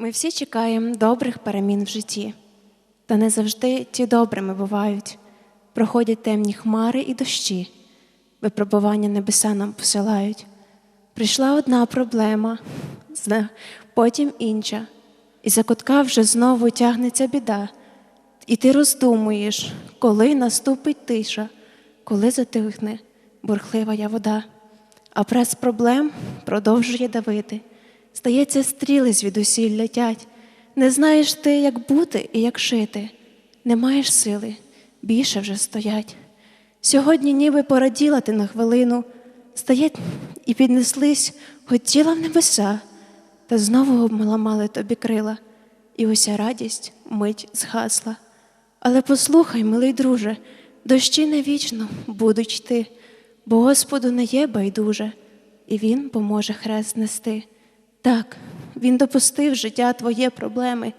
Ми всі чекаємо добрих перемін в житті, та не завжди ті добрими бувають. Проходять темні хмари і дощі, випробування небеса нам посилають. Прийшла одна проблема, потім інша, і за кутка вже знову тягнеться біда. І ти роздумуєш, коли наступить тиша, коли затихне бурхлива я вода. А прес проблем продовжує давити. Здається, стріли звідусіль летять. Не знаєш ти, як бути і як жити. Не маєш сили, більше вже стоять. Сьогодні ніби пораділа ти на хвилину, стає і піднеслись, хотіла в небеса, та знову обламали тобі крила, і уся радість мить згасла. Але послухай, милий друже, дощі не вічно будуть йти, бо Господу не є байдуже, і Він поможе хрест нести. Так, Він допустив життя твоє проблеми,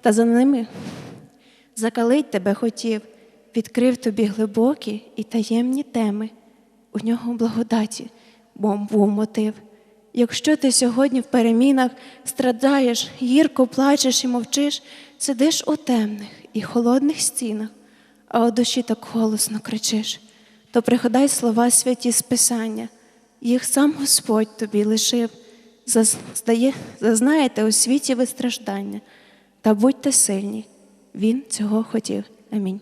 та за ними закалить тебе хотів, відкрив тобі глибокі і таємні теми. У нього благодаті, бо був мотив. Якщо ти сьогодні в перемінах страдаєш, гірко плачеш і мовчиш, сидиш у темних і холодних стінах, а у душі так голосно кричиш, то пригадай слова святі з Писання, їх сам Господь тобі лишив. Заз- Зазнаєте у світі ви страждання, та будьте сильні. Він цього хотів. Амінь.